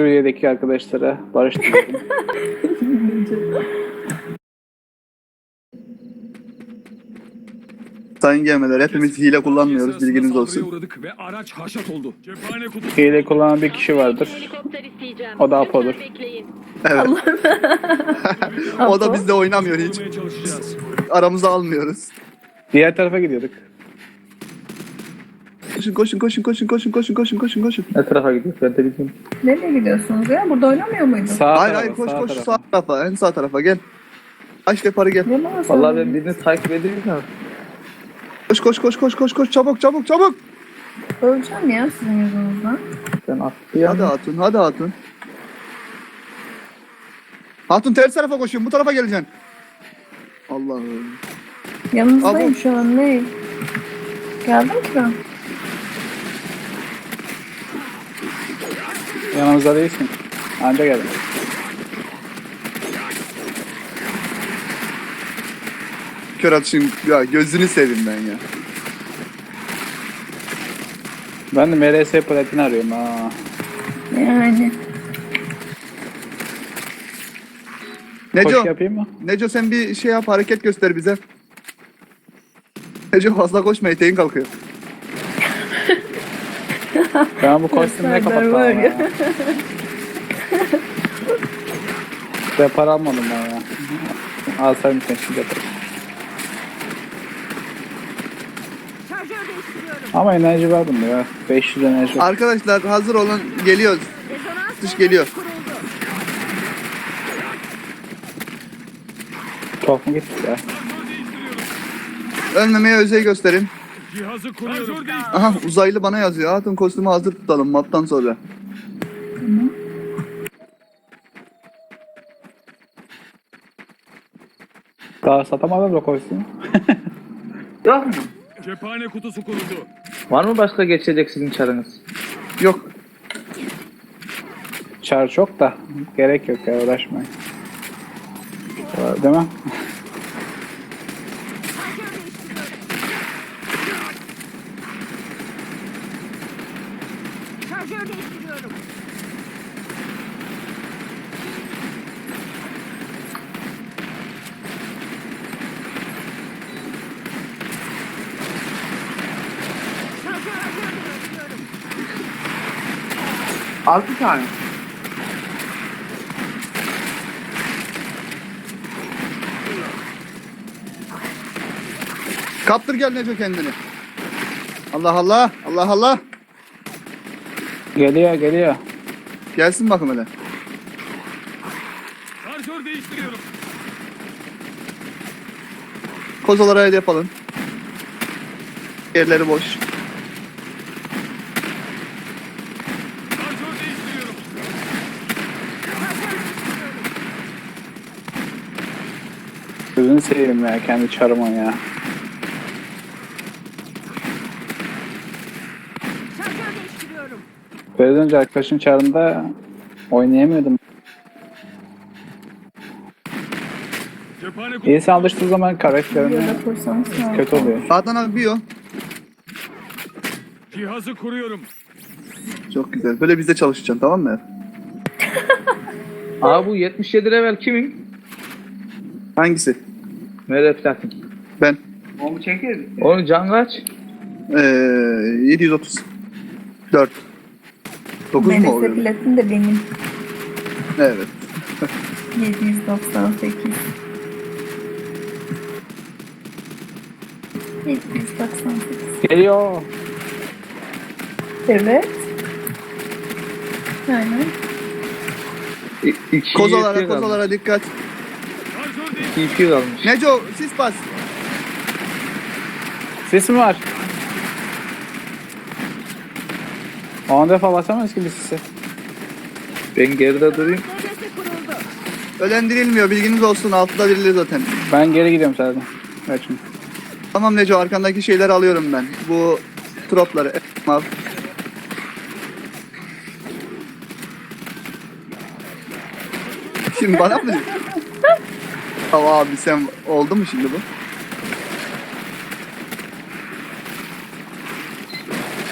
Suriye'deki arkadaşlara barıştırdım. Sayın gemiler hepimiz hile kullanmıyoruz bilginiz olsun. uğradık ve araç haşat oldu. Cephane kutusu Hile kullanan bir kişi vardır. Helikopter isteyeceğim. O da Lütfen Apo'dur. Bekleyin. Evet. o da bizde oynamıyor hiç. bulmaya çalışacağız. Aramıza almıyoruz. Diğer tarafa gidiyorduk. Koşun koşun koşun koşun koşun koşun koşun koşun koşun. Ne tarafa gidiyoruz? Ben de bilmiyorum. Nereye gidiyorsunuz ya? Burada oynamıyor muydun? Sağ Hayır tarafa, hayır koş sağ koş tarafa. sağ tarafa en sağ tarafa gel. Aç deparı gel. Ne Vallahi söyledin? ben birini takip ediyorum da. Koş koş koş koş koş koş çabuk çabuk çabuk. Öleceğim ya sizin yüzünüzden. Ben atlıyorum. Hadi hatun hadi hatun. Hatun ters tarafa koşuyorum bu tarafa geleceksin. Allah'ım. Yanınızdayım Abo. şu an ne? Geldim ki ben. Yanımızda değilsin. Anca geldim. Kör atışın ya gözünü seveyim ben ya. Ben de MRS platini arıyorum ha. Yani. Koş Neco, yapayım mı? Neco sen bir şey yap hareket göster bize. Neco fazla koşma eteğin kalkıyor. Ben bu kostümü ne Serdar kapattım ya. Depar almadım ben ya. Alsaydım sen şimdi depar. Ama enerji var bunda ya. 500 enerji. var. Arkadaşlar hazır olun geliyoruz. Dış geliyor. Çok mu gitti ya? Ölmemeye özen gösterin. Cihazı kuruyorum. Aha uzaylı bana yazıyor. Hatun kostümü hazır tutalım maptan sonra. Daha satamadım da kostümü. Yok mu? Cephane kutusu kuruldu. Var mı başka geçecek sizin çarınız? Yok. Çar çok da gerek yok ya uğraşmayın. Değil mi? Altı tane. Kaptır gel Neco kendini. Allah Allah. Allah Allah. Geliyor geliyor. Gelsin bakım hele. Şarjör değiştiriyorum. Kozalara el yapalım. Yerleri boş. Şarjör değiştiriyorum. Seveyim ya kendi çarıma ya. Biraz önce arkadaşın çarında oynayamıyordum. İyisi alıştığı zaman karakterini kötü oluyor. Adnan abi biyo. Cihazı kuruyorum. Çok güzel. Böyle bizde çalışacaksın tamam mı? Aa bu 77 level kimin? Hangisi? Mere Platin. Ben. Onun can kaç? Ee, 730. 4. 9 mu Melese oluyor? platin de benim. Evet. 798. 798. Geliyor. Evet. Yani. İ- iki Kozalara kozalara dikkat. EP kalmış. Neco sis bas. Ses mi var? 10 defa basamayız ki biz sesi. Ben geride durayım. Ölen dirilmiyor bilginiz olsun. Altıda dirilir zaten. Ben geri gidiyorum zaten. Kaçın. Tamam Neco arkandaki şeyleri alıyorum ben. Bu tropları. Al. Şimdi bana mı? Tamam abi sen oldu mu şimdi bu?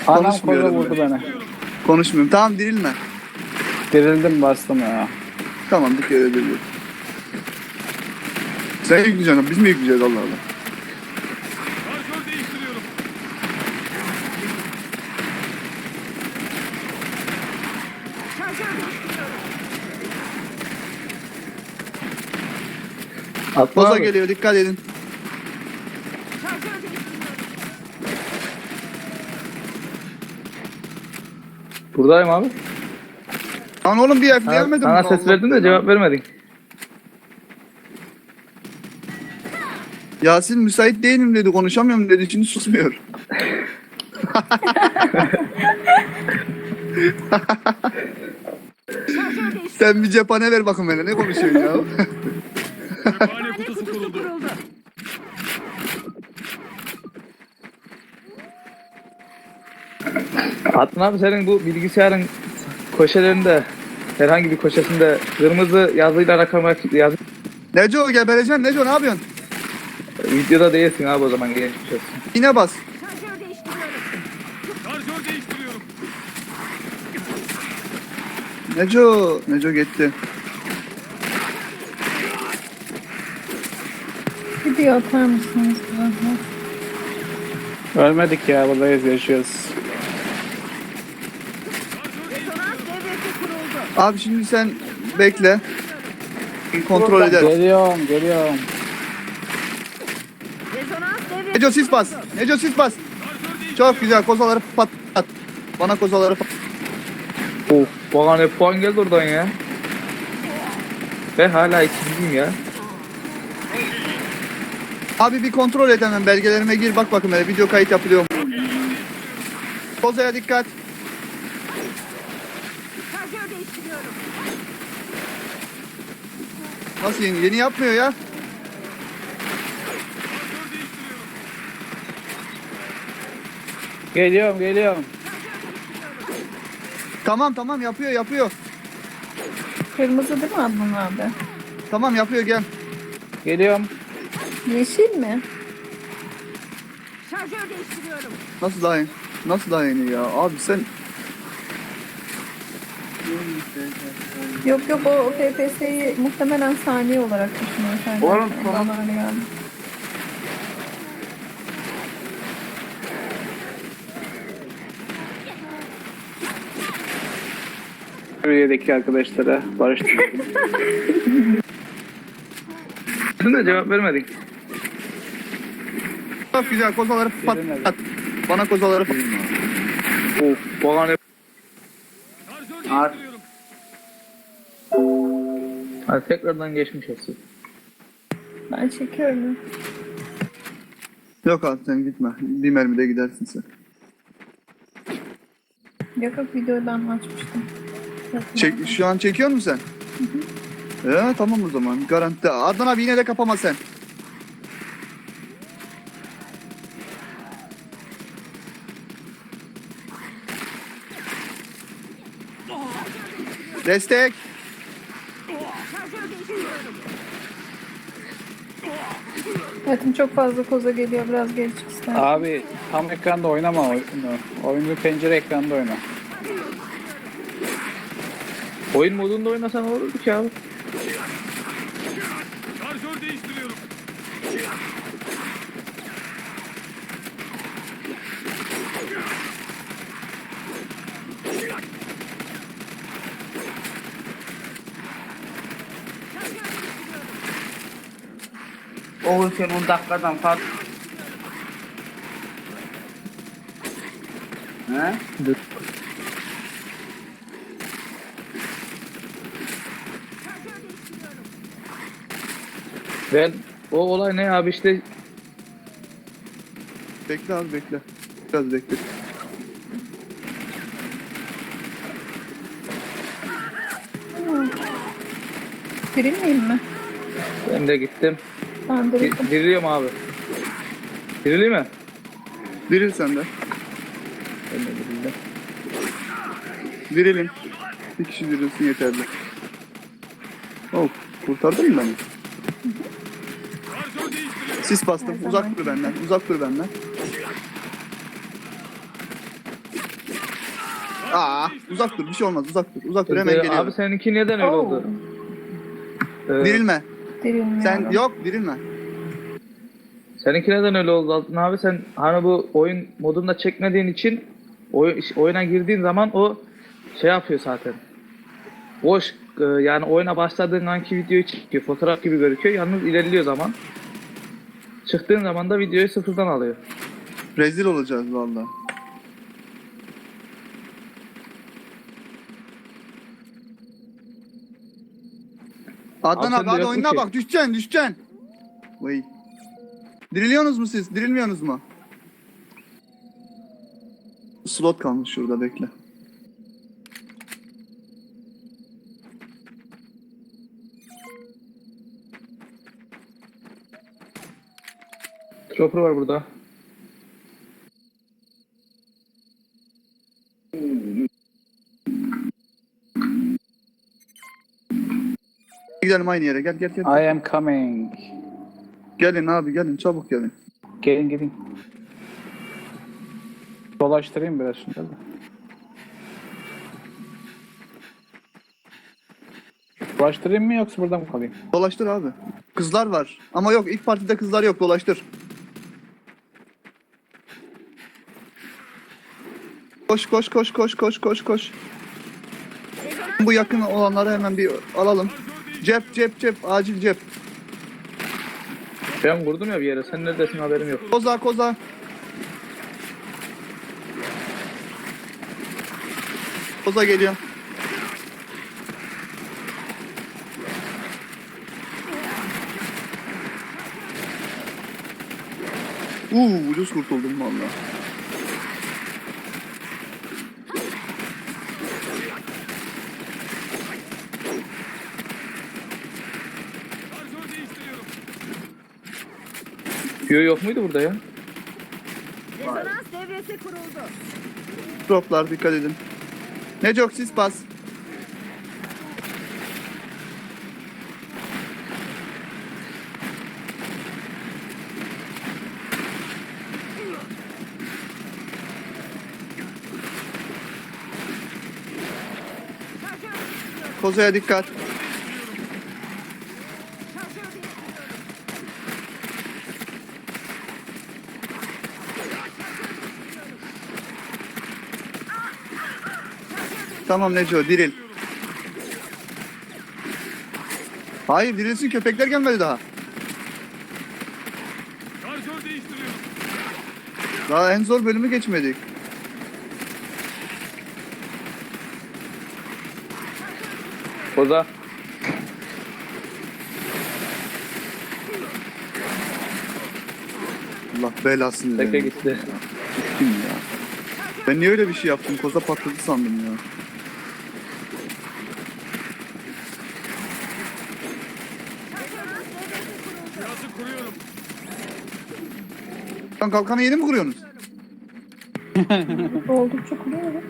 Anam Konuşmuyorum vurdu ben. beni. Konuşmuyorum. Tamam dirilme. Dirildim bastım ya. Tamam bir kere öldürüyor. Sen yükleyeceksin biz mi yükleyeceğiz Allah Allah. Şarjör değiştiriyorum. Atma Boza abi. geliyor dikkat edin. Buradayım abi. Lan oğlum bir Sana, ekleyemedim. sana ses verdim de cevap vermedin. Yasin müsait değilim dedi konuşamıyorum dedi şimdi susmuyor. Sen bir cephane ver bakın bana ne konuşuyorsun ya? Cephane Atın abi senin bu bilgisayarın köşelerinde herhangi bir köşesinde kırmızı yazıyla rakam yazı Neco gebereceksin Neco ne yapıyorsun? videoda değilsin abi o zaman geçmiş olsun. Yine bas. Şarjör değiştiriyorum. Neco. Neco gitti. Video atar mısınız? Ölmedik ya buradayız yaşıyoruz. Abi şimdi sen bekle. Kontrol eder. Geliyorum geliyorum. Neco sis bas. Neco sis bas. Çok güzel kozaları patlat. Bana kozaları pat. Of bana ne puan geldi oradan ya. Ben hala ikinciyim ya. Abi bir kontrol et hemen belgelerime gir bak bakın hele video kayıt yapılıyor mu? Kozaya dikkat. Nasıl yeni? Yeni yapmıyor ya. Geliyorum geliyorum. Tamam tamam yapıyor yapıyor. Kırmızı değil mi Adnan abi? Tamam yapıyor gel. Geliyorum. Yeşil mi? Nasıl daha yeni? Nasıl daha yeni ya? Abi sen Yok yok o FPS'yi muhtemelen saniye olarak düşünüyor. Sen Oğlum, tamam. Bana öyle geldi. Suriye'deki arkadaşlara barıştık. Sen de cevap vermedin. çok güzel kozaları patlat. Bana kozaları patlat. Of bana ne değiştiriyorum. Hadi tekrardan geçmiş olsun. Ben çekiyorum. Yok abi sen gitme. Bir mermide gidersin sen. Yok yok videodan açmıştım. Yok, Çek, şu an çekiyor musun sen? Ee, tamam o zaman. Garanti. Adnan abi yine de kapama sen. Destek. Hayatım çok fazla koza geliyor. Biraz geri çık istersen. Abi tam ekranda oynama oyunu. Oyunu pencere ekranda oyna. Oyun modunda oynasan olurdu ki abi. Şarjör değiştiriyorum. Oğlum sen 10 dakikadan fazla. He? Dur. Ben o olay ne abi işte Bekle abi bekle. Biraz bekle. Girilmeyeyim mi? ben de gittim. Ben de Di- Diriliyorum abi. Dirili mi? Diril sen de. Ben de dirildim. Dirilin. Bir kişi dirilsin yeterli. Oh, kurtardın mı beni? Sis bastım. Her Uzak zaman. dur benden. Uzak dur benden. Aa uzak dur bir şey olmaz uzak dur uzak dur hemen Ee, geliyorum. Abi seninki neden öyle Oo. oldu? Ee, Dirilme. Sen yok dirilme. Seninki neden öyle oldu Altın abi? Sen hani bu oyun modunda çekmediğin için oy- oyuna girdiğin zaman o şey yapıyor zaten. Boş e, yani oyuna başladığın anki videoyu çekiyor. Fotoğraf gibi gözüküyor. Yalnız ilerliyor zaman. Çıktığın zaman da videoyu sıfırdan alıyor. Rezil olacağız valla. Adnan Abi hadi ki. bak düşeceksin düşeceksin. Vay. Diriliyorsunuz mu siz? Dirilmiyorsunuz mu? Slot kalmış şurada bekle. Dropper var burada. Gidelim aynı yere gel gel gel. I am coming. Gelin abi gelin çabuk gelin. Gelin gelin. Dolaştırayım biraz şunları. Dolaştırayım mı yoksa burada mı kalayım? Dolaştır abi. Kızlar var. Ama yok ilk partide kızlar yok dolaştır. Koş koş koş koş koş koş koş. Bu yakın olanları hemen bir alalım. Cep cep cep acil cep. Ben vurdum ya bir yere. Sen neredesin haberim yok. Koza koza. Koza geliyor. Uuu ucuz kurtuldum valla. Şarjör değiştiriyorum. Yo yok muydu burada ya? Rezonans devresi kuruldu. Droplar dikkat edin. Ne çok sis bas. Kozaya dikkat. Tamam Neco diril. Hayır dirilsin köpekler gelmedi daha. Şarjör değiştiriyorum. Daha en zor bölümü geçmedik. Koza. Allah belasını Tekrar versin. gitti. Kim ya? Ben niye öyle bir şey yaptım? Koza patladı sandım ya. Lan kalkanı yeni mi kuruyorsunuz? Oldukça kuruyor.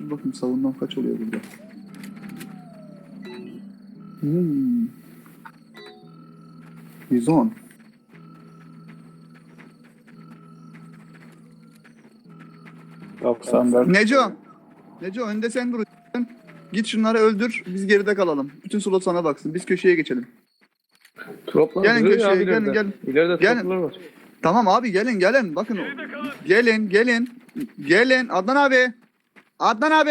Dur bakayım savunmam kaç oluyor burada. Hmm. 110. Doksan Neco. Neco önde sen duracaksın. Git şunları öldür. Biz geride kalalım. Bütün slot sana baksın. Biz köşeye geçelim. Gelin duruyor köşeye, ya gelin, ileride. gelin. İleride Gelin. droplar var. Tamam abi gelin gelin. Bakın. Gelin gelin. Gelin. Adnan abi. Adnan abi.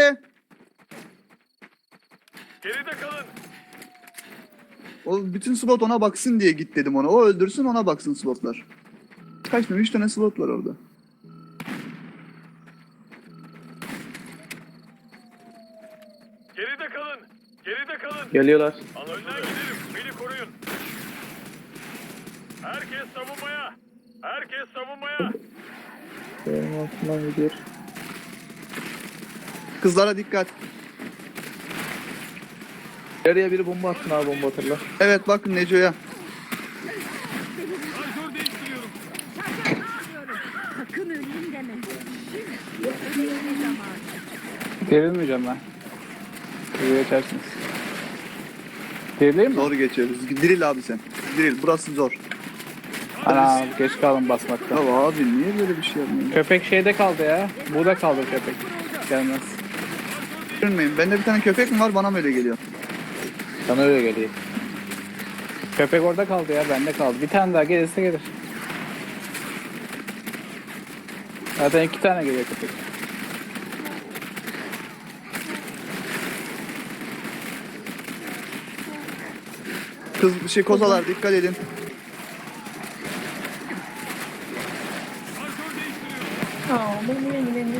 Geride kalın. O bütün slot ona baksın diye git dedim ona. O öldürsün ona baksın slotlar. Kaç tane? 3 tane slot var orada. Geride kalın. Geride kalın. Geliyorlar. Önden gidelim. Herkes savunmaya. Herkes savunmaya. Benim altından gidiyor. Kızlara dikkat. Nereye biri bomba attın abi bomba hatırla. Evet bakın Neco'ya. Şarjör değiştiriyorum. Sakın öleyim deme. Gerilmeyeceğim ben. Buraya geçersiniz. Gerileyim mi? Zor geçiyoruz. Diril abi sen. Diril. Burası zor. Ana geç kaldım basmakta. Ya abi niye böyle bir şey yapmıyorsun? Köpek şeyde kaldı ya. Burada kaldı köpek. Gelmez. Bilmeyin. Bende bir tane köpek mi var bana mı öyle geliyor? Sana öyle geliyor. Köpek orada kaldı ya. Bende kaldı. Bir tane daha gelirse gelir. Zaten iki tane geliyor köpek. Kız şey kozalar dikkat edin. Aa beni beni beni.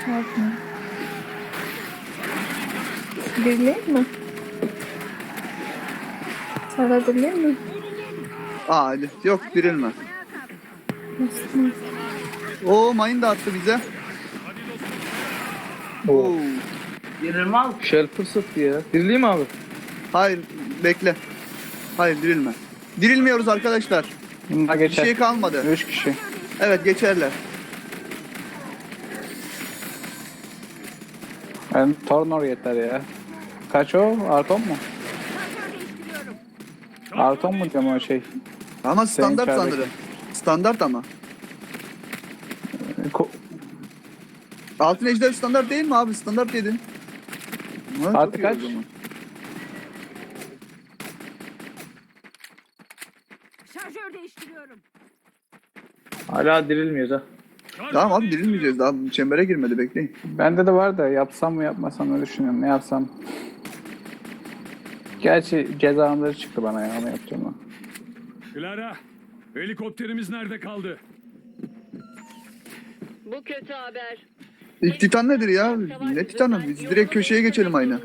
Yapma. Birleyeyim mi? Sana birleyeyim mi? Aa. Yok dirilme. Nasıl? Oo mayın da attı bize. Oo. Yerimi al. Shelper sıktı ya. Dirileyim mi abi? Hayır bekle. Hayır dirilme. Dirilmiyoruz arkadaşlar. Bir geçer. şey kalmadı. Üç kişi. Evet geçerler. Ben Tornor yeter ya. Kaç o? Arton mu? Arton mu diyorum o şey? Ama standart sanırım. Standart ama. Ko- Altın ejder standart değil mi abi? Standart dedin. Ha, çok Artı iyi kaç? o zaman. Şarjör değiştiriyorum. Hala dirilmiyoruz ha. Tamam abi dirilmeyeceğiz daha çembere girmedi bekleyin. Bende de var da yapsam mı yapmasam mı düşünüyorum. Ne yapsam? Gerçi cezaları çıktı bana ya onu yapacağım ben. Clara, helikopterimiz nerede kaldı? Bu kötü haber. İlk titan nedir ya? Ne titanı? lütfen Biz direkt köşeye geçelim aynı.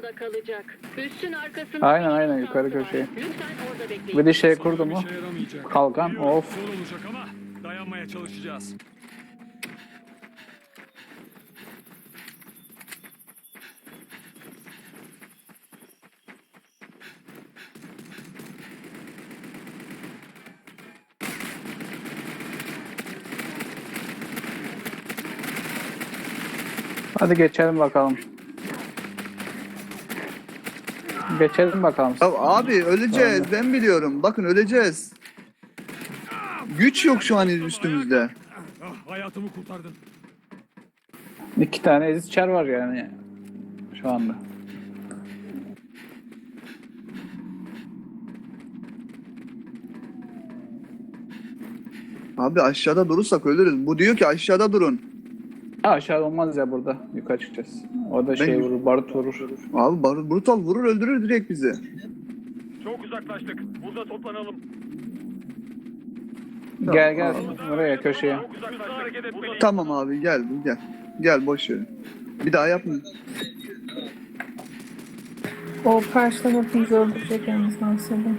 Üstün arkasında Aynen, aynen, yukarı köşeye. Lütfen orada bekleyin. Bir de şey kurdu mu? işe yaramayacak. Kalkan, of. Zor olacak ama dayanmaya çalışacağız. Hadi geçelim bakalım. Geçelim bakalım. Ya abi öleceğiz ben biliyorum. Bakın öleceğiz. Güç yok şu an üstümüzde. Ah, hayatımı kurtardın. İki tane eziz çar var yani. Şu anda. Abi aşağıda durursak ölürüz. Bu diyor ki aşağıda durun. Ha, aşağı olmaz ya burada. Yukarı çıkacağız. Orada şey Ben- vurur, barut vurur. Abi bar- brutal vurur öldürür direkt bizi. Çok uzaklaştık. Burada toplanalım. Gel gel buraya köşeye. Tamam abi gel gel. Gel boş ver. Bir daha yapma. O karşıdan hepimizi öldürecek yalnız Nasır'da.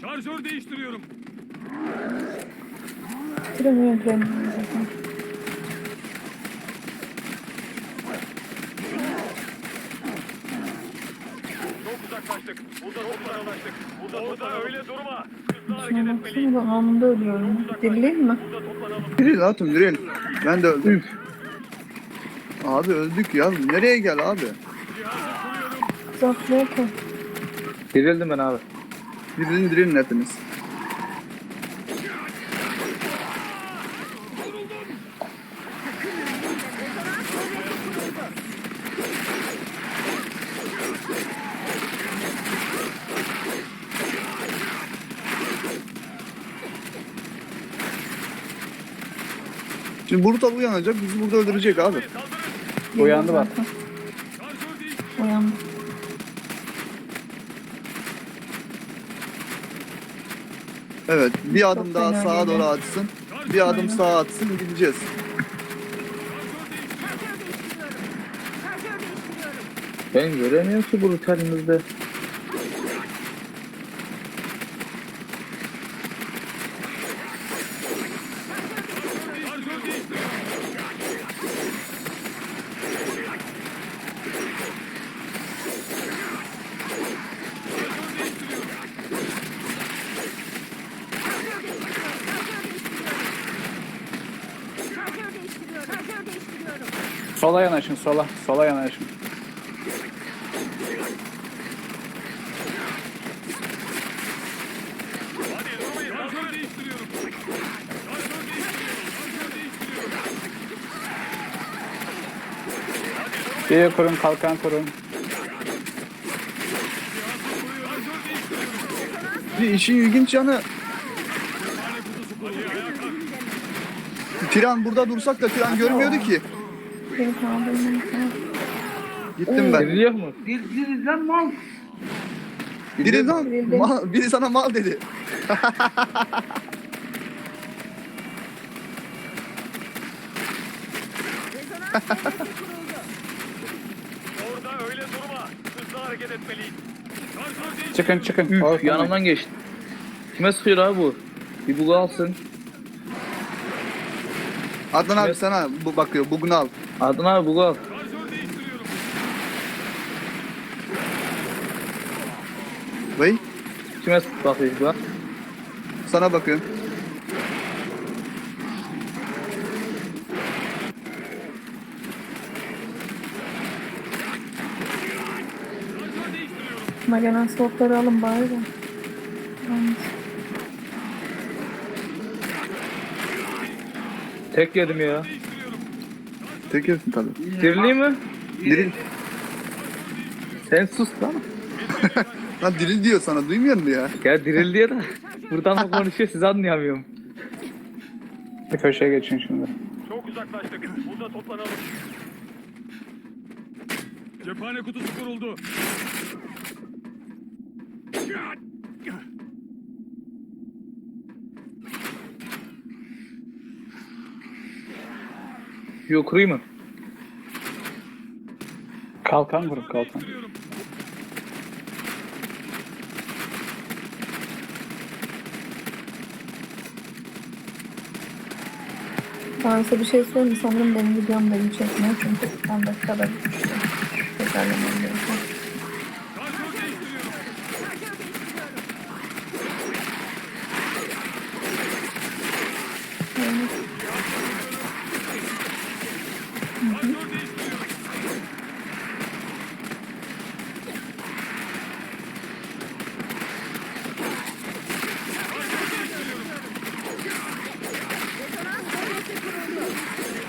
Şarjör değiştiriyorum. Bitiremiyor zaten. Çok uzaklaştık. Burada Orada öyle durma. Hızlı hareket etmeliyiz. ben anında ölüyorum. Dirileyim mi? Diril hatun diril. Ben de öldüm. Abi öldük ya. Nereye gel abi? Zaplaya koy. Dirildim ben abi. Dirilin dirilin hepiniz. Şimdi Brutal uyanacak, bizi burada öldürecek abi. Uyandı bak. Uyandı. Evet, bir adım Çok daha sağa doğru atsın. Bir adım sağa atsın, gideceğiz. Ben göremiyorum ki brutalinizde. Sola yanaşın sola. Sola yanaşın. Şeye kurun, kalkan kurun. Bir işin ilginç yanı tren burada dursak da tren görmüyordu ki. Beni kaldırmayın. Gittim ben. Diriliyor mu? Dil, dilden mal. Biri, lan, Dirildi. mal, biri sana mal dedi. Orada öyle durma. Hızlı hareket etmeliyiz. Çıkın çıkın. Üf, Bey. yanımdan geçti. Kime sıkıyor abi bu? Bir bug alsın. Adnan abi Evet. sana bu bakıyor. Bugün al. Adın abi. Şarjör değiştiriyorum. Vay. Kime bakıyor bu? Sana bakıyorum. Ama gelen slotları alın bari de. Yalnız. Tek yedim ya. Tek yersin tabii. Dirileyim mi? Diril. Sen sus lan. Lan diril diyor sana. Duymuyor musun ya? Ya diril diye de buradan mı konuşuyor sizi anlayamıyorum. Bir köşeye geçin şimdi. Çok uzaklaştık. Burada toplanalım. Cephane kutusu kuruldu. Yok kurayım mı? Kalkan kurun, kalkan. Ben size bir şey söyleyeyim. Sanırım benim videom beni çekmiyor. Çünkü 10 dakikada. Tekrarlamam gerekiyor. Şarjör değiştiriyorum. Şarjör değiştiriyorum. Şarjör değiştiriyorum.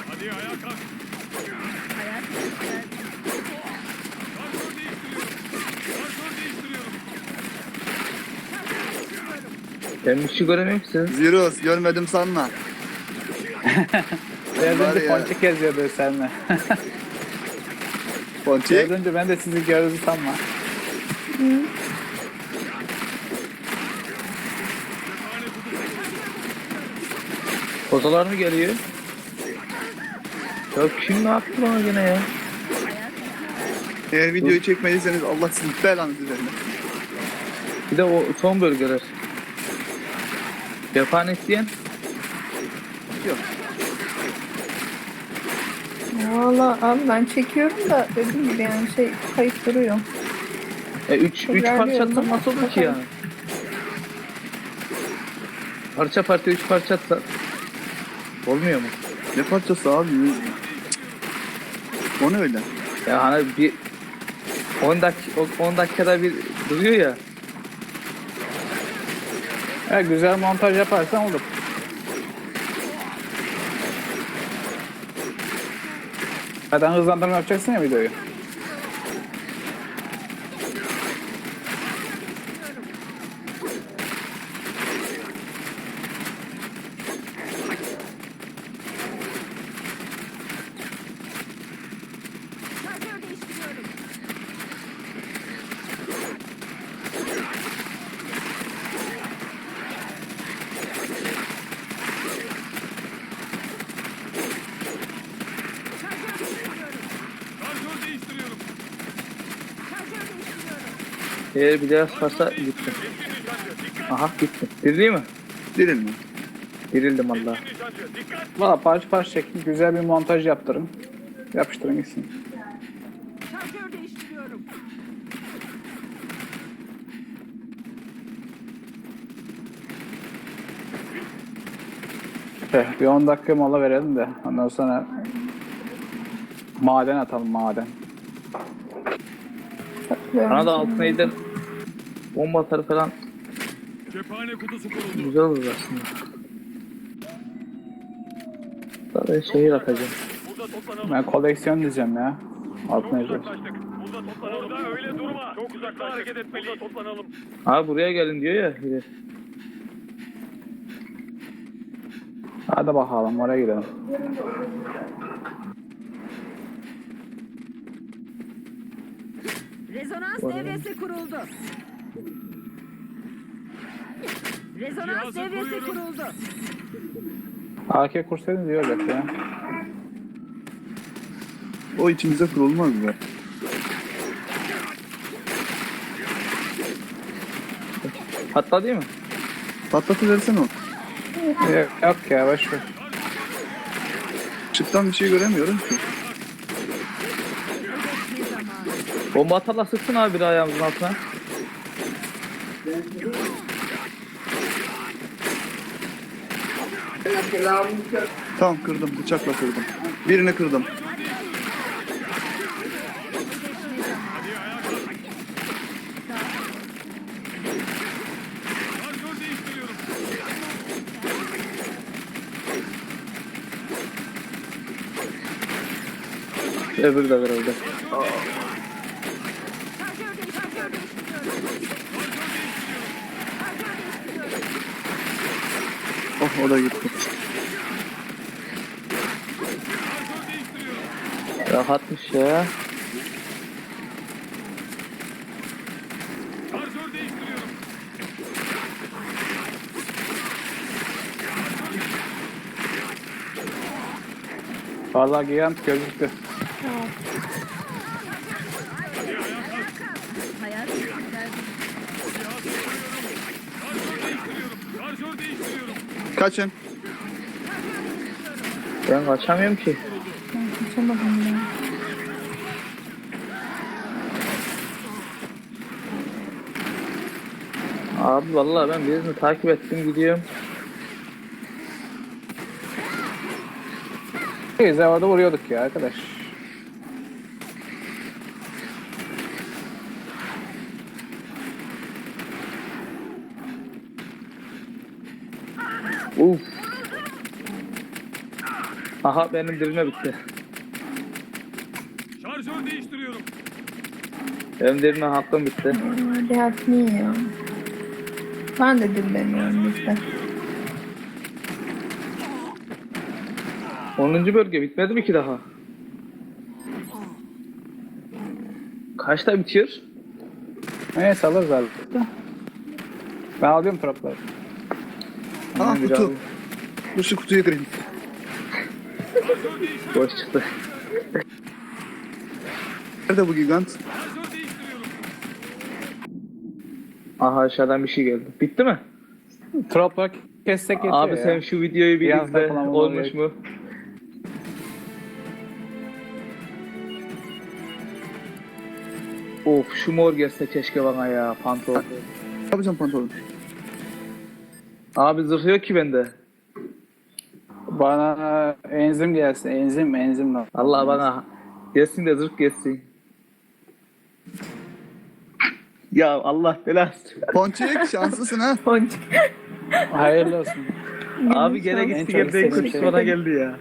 Hadi ayağa kalk. Şarjör değiştiriyorum. Şarjör değiştiriyorum. Ben bir şey sen. Zirus görmedim sanma. Biraz Var önce ya. ponçik geziyordu seninle. Ponçik. Biraz önce ben de sizi gördüm sanma. Kozalar mı geliyor? Ya kim ne yaptı bana gene ya? Eğer videoyu çekmediyseniz Allah sizin belanızı versin. Bir de o son bölgeler. Cephane isteyen Yok. Valla abi ben çekiyorum da dediğim gibi yani şey kayıp duruyor. E 3 3 Tekrar parça ama nasıl olur ki yani? Parça parça 3 parça atsa olmuyor mu? Ne parçası abi? O ne öyle? Ya hani bir 10 dakika 10 dakikada bir duruyor ya. Evet, güzel montaj yaparsan olur. Zaten hızlandırma yapacaksın ya videoyu. Eğer bir daha nişancı dikkat. Aha gittim. Dirileyim mi? Diril mi? Dirildim dikkat. Valla parça parça çekin. Güzel bir montaj yaptırın. Yapıştırın gitsin. Şarjör değiştiriyorum. Eh, bir 10 dakika mola verelim de ondan sonra maden atalım maden. Bana da altına eden bomba atar falan Cephane kutusu kuruldu. Güzel olur aslında. Tabii şehir atacağım. Burada toplanalım. Ben koleksiyon diyeceğim ya. Altına Çok yazıyor. uzaklaştık. Burada toplanalım. Burada öyle durma. Çok uzaklaştık. hareket etmeliyiz. Burada toplanalım. Abi buraya gelin diyor ya. biri. Hadi bakalım oraya gidelim. Rezonans devresi kuruldu. Rezonans Cihazı devresi kuruyorum. kuruldu. AK kursaydın iyi olacak ya. O içimize kurulmaz be. Hatta değil mi? Patlatıversene o. Yok, yok ya boş ver. Çıktan bir şey göremiyorum ki. Bomba atarla sıksın abi bir ayağımızın altına. Tamam kırdım bıçakla kırdım. Birini kırdım. Öbürü de herhalde. Şarjör değiş, şarjör değiştiriyorum. Şarjör değiştiriyorum. Oh o da gitti. Rahatmış ya. Vallahi gigant gözüktü. Şarjör değiştiriyorum. Kaçın. Ben kaçamıyorum ki. Ben kaçamadım ya. Abi vallahi ben birini takip ettim gidiyorum. Biz orada vuruyorduk ya arkadaş. Aha benim dirime bitti. Şarjör değiştiriyorum. Benim dirime hakkım bitti. Hadi niye ya? Ben de dinlemiyorum işte. 10. bölge bitmedi mi ki daha? Kaçta bitiyor? Neyse alırız da. Ben alıyorum tropları. Aa Hemen bir kutu. abi. Dur şu kutuyu kırayım. Boş çıktı. Nerede bu gigant? Aha aşağıdan bir şey geldi. Bitti mi? Tropları kessek yetiyor Abi ya. sen şu videoyu bir Biraz izle. da falan Olmuş oluyor. mu? Of şu mor gelse keşke bana ya pantolon. Ne yapacağım pantolon? Abi zırh yok ki bende. Bana enzim gelsin. Enzim, enzim lan. Allah bana gelsin de zırh gelsin. Ya Allah belası. Ponçik şanslısın ha. Hayırlı olsun. Abi gene En gitti çok geldi en kötüsü şey. bana geldi ya.